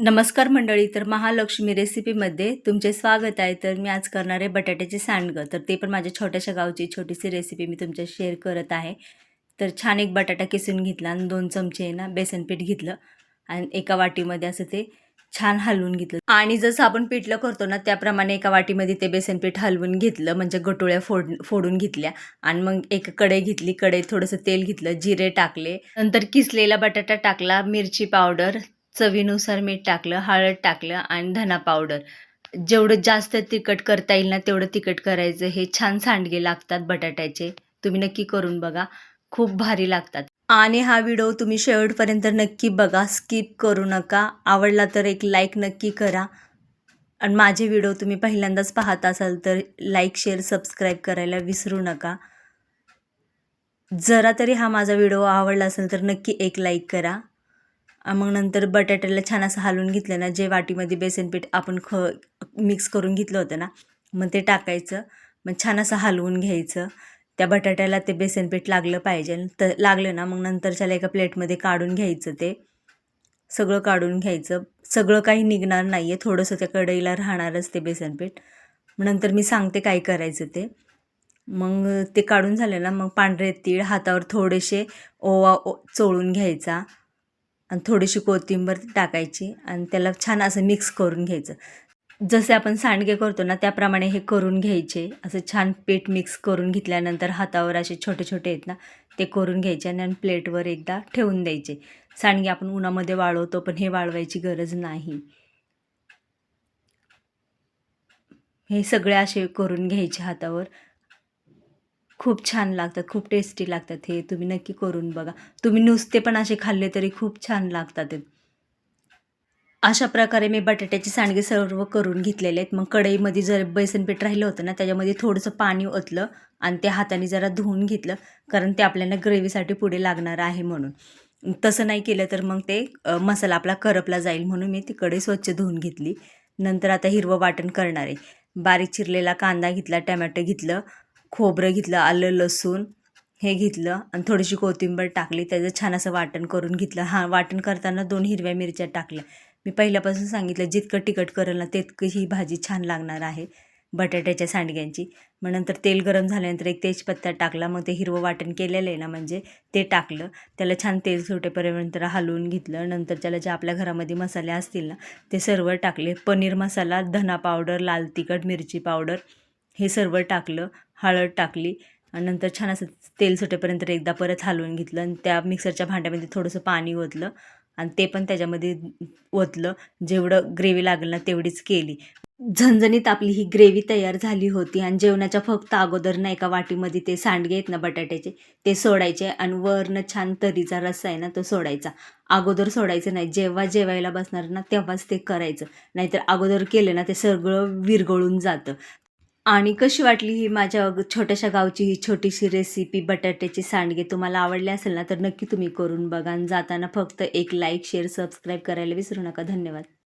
नमस्कार मंडळी तर महालक्ष्मी रेसिपीमध्ये तुमचे स्वागत आहे. तर मी आज करणार आहे बटाट्याचे सांडगं. तर ते पण माझ्या छोट्याशा गावची छोटीशी रेसिपी मी तुमच्या शेअर करत आहे. तर छान एक बटाटा किसून घेतला आणि दोन चमचे आहे ना बेसन पीठ घेतलं आणि एका वाटीमध्ये असं ते छान हलवून घेतलं. आणि जसं आपण पिठलं करतो ना त्याप्रमाणे एका वाटीमध्ये ते बेसन पीठ हलवून घेतलं म्हणजे गटोळ्या फोड फोडून घेतल्या. आणि मग एक कढई घेतली कढईत थोडंसं तेल घेतलं जिरे टाकले. नंतर किसलेला बटाटा टाकला मिरची पावडर चवीनुसार मीठ टाकलं हळद टाकलं आणि धना पावडर जेवढं जास्त तिखट करता येईल ना तेवढं तिखट करायचं. हे छान सांडगे लागतात बटाट्याचे. तुम्ही नक्की करून बघा. खूप भारी लागतात. आणि हा व्हिडिओ तुम्ही शेवटपर्यंत नक्की बघा. स्किप करू नका. आवडला तर एक लाईक नक्की करा. आणि माझे व्हिडिओ तुम्ही पहिल्यांदाच पाहत असाल तर लाईक शेअर सबस्क्राईब करायला विसरू नका. जरा तरी हा माझा व्हिडिओ आवडला असेल तर नक्की एक लाईक करा. मग नंतर बटाट्याला छान असं हलवून घेतलं ना जे वाटीमध्ये बेसन पीठ आपण ख मिक्स करून घेतलं होतं ना मग ते टाकायचं मग छान असं हलवून घ्यायचं. त्या बटाट्याला ते बेसन पीठ लागलं पाहिजे. तर लागलं ना मग नंतरच्याला एका प्लेटमध्ये काढून घ्यायचं ते. सगळं काढून घ्यायचं. सगळं काही निघणार नाही आहे थोडंसं त्या कढईला राहणारच ते बेसन पीठ. मग नंतर मी सांगते काय करायचं ते. मग ते काढून झालं ना मग पांढरे तीळ हातावर थोडेसे ओवा ओ चोळून घ्यायचा. आणि थोडीशी कोथिंबीर टाकायची आणि त्याला छान असं मिक्स करून घ्यायचं. जसे आपण सांडगे करतो ना त्याप्रमाणे हे करून घ्यायचे. असं छान पीठ मिक्स करून घेतल्यानंतर हातावर असे छोटे छोटे आहेत ना ते करून घ्यायचे आणि प्लेटवर एकदा ठेवून द्यायचे. सांडगे आपण उन्हामध्ये वाळवतो पण हे वाळवायची गरज नाही. हे सगळे असे करून घ्यायचे हातावर. खूप छान लागतात खूप टेस्टी लागतात हे. तुम्ही नक्की करून बघा. तुम्ही नुसते पण असे खाल्ले तरी खूप छान लागतात अशा प्रकारे मी बटाट्याचे सांडगे सर्व करून घेतलेले आहेत. मग कढईमध्ये जर बेसन पीठ राहिलं होतं ना त्याच्यामध्ये थोडंसं पाणी ओतलं आणि ते हाताने जरा धुवून घेतलं कारण ते आपल्याला ग्रेव्हीसाठी पुढे लागणार आहे म्हणून. तसं नाही केलं तर मग ते मसाला आपला करपला जाईल म्हणून मी ती कढई स्वच्छ धुवून घेतली. नंतर आता हिरवं वाटण करणार आहे. बारीक चिरलेला कांदा घेतला टमॅटो घेतलं खोबरं घेतलं आलं लसूण हे घेतलं आणि थोडीशी कोथिंबीर टाकली. त्याचं छान असं वाटण करून घेतलं. हां वाटण करताना दोन हिरव्या मिरच्या टाकल्या. मी पहिल्यापासून सांगितलं जितकं तिखट करेल ना तितकं ही भाजी छान लागणार आहे बटाट्याच्या सांडग्यांची. मग नंतर तेल गरम झाल्यानंतर एक तेजपत्ता टाकला. मग ते हिरवं वाटण केलेलं आहे ना म्हणजे ते टाकलं. त्याला छान तेल सुटेपर्यंत हलवून घेतलं. नंतर त्याला जे आपल्या घरामध्ये मसाले असतील ना ते सर्व टाकले. पनीर मसाला धना पावडर लाल तिखट मिरची पावडर हे सर्व टाकलं हळद टाकली आणि नंतर छान असं तेल सुटेपर्यंत एकदा परत हलवून घेतलं आणि त्या मिक्सरच्या भांड्यामध्ये थोडंसं पाणी ओतलं आणि ते पण त्याच्यामध्ये ओतलं. जेवढं ग्रेव्ही लागलं ना तेवढीच केली. झणझणीत आपली ही ग्रेव्ही तयार झाली होती आणि जेवणाच्या फक्त अगोदर ना एका वाटीमध्ये ते सांडगे आहेत ना बटाट्याचे ते सोडायचे आणि वरनं छान तरीचा रस्सा आहे ना तो सोडायचा. अगोदर सोडायचं नाही जेव्हा जेवायला बसणार ना तेव्हाच ते करायचं. नाहीतर अगोदर केलं ना ते सगळं विरघळून जातं. आणि कशी वाटली ही माझ्या छोट्याशा गावची ही छोटीशी रेसिपी बटाट्याची सांडगे तुम्हाला आवडले असेल ना तर नक्की तुम्ही करून बघा आणि जाताना फक्त एक लाईक शेअर सबस्क्राईब करायला विसरू नका. धन्यवाद.